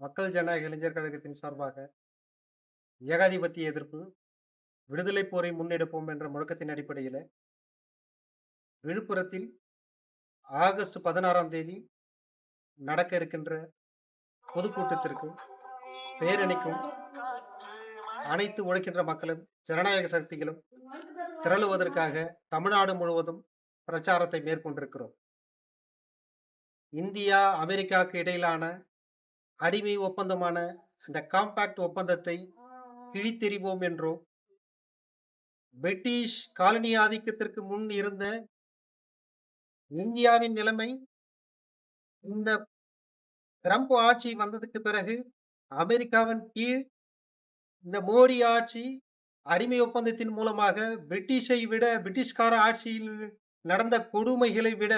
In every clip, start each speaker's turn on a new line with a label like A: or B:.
A: மக்கள் ஜனநாயக இளைஞர் கழகத்தின் சார்பாக ஏகாதிபத்திய எதிர்ப்பு விடுதலை போரை முன்னெடுப்போம் என்ற முழக்கத்தின் அடிப்படையில் விழுப்புரத்தில் ஆகஸ்ட் பதினாறாம் தேதி நடக்க இருக்கின்ற பொதுக்கூட்டத்திற்கு பேரணிக்கும் அனைத்து உழைக்கின்ற மக்களும் ஜனநாயக சக்திகளும் திரளுவதற்காக தமிழ்நாடு முழுவதும் பிரச்சாரத்தை மேற்கொண்டிருக்கிறோம். இந்தியா அமெரிக்காவுக்கு இடையிலான அடிமை ஒப்பந்தமான அந்த காம்பாக்ட் ஒப்பந்தத்தை கிழித்தெறிவோம் என்றோ? பிரிட்டிஷ் காலனி ஆதிக்கத்திற்கு முன் இருந்த இந்தியாவின் நிலைமை? இந்த ட்ரம்ப் ஆட்சி வந்ததுக்கு பிறகு அமெரிக்காவின் கீழ் இந்த மோடி ஆட்சி அடிமை ஒப்பந்தத்தின் மூலமாக பிரிட்டிஷை விட பிரிட்டிஷ்கார ஆட்சியில் நடந்த கொடுமைகளை விட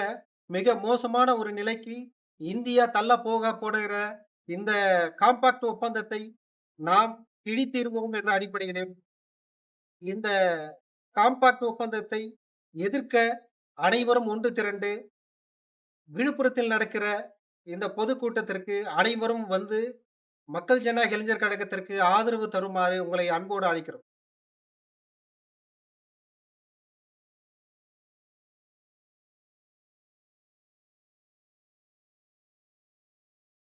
A: மிக மோசமான ஒரு நிலைக்கு இந்தியா தள்ள போக போடுகிற இந்த காம்பாக்ட் ஒப்பந்தத்தை நாம் கிழித்தீர்வோம் என்ற அடிப்படையிலே இந்த காம்பாக்ட் ஒப்பந்தத்தை எதிர்க்க அனைவரும் ஒன்று திரண்டு விழுப்புரத்தில் நடக்கிற இந்த பொதுக்கூட்டத்திற்கு அனைவரும் வந்து மக்கள் ஜனநாயக இளைஞர் கழகத்திற்கு ஆதரவு தருமாறு உங்களை அன்போடு அழைக்கிறோம்.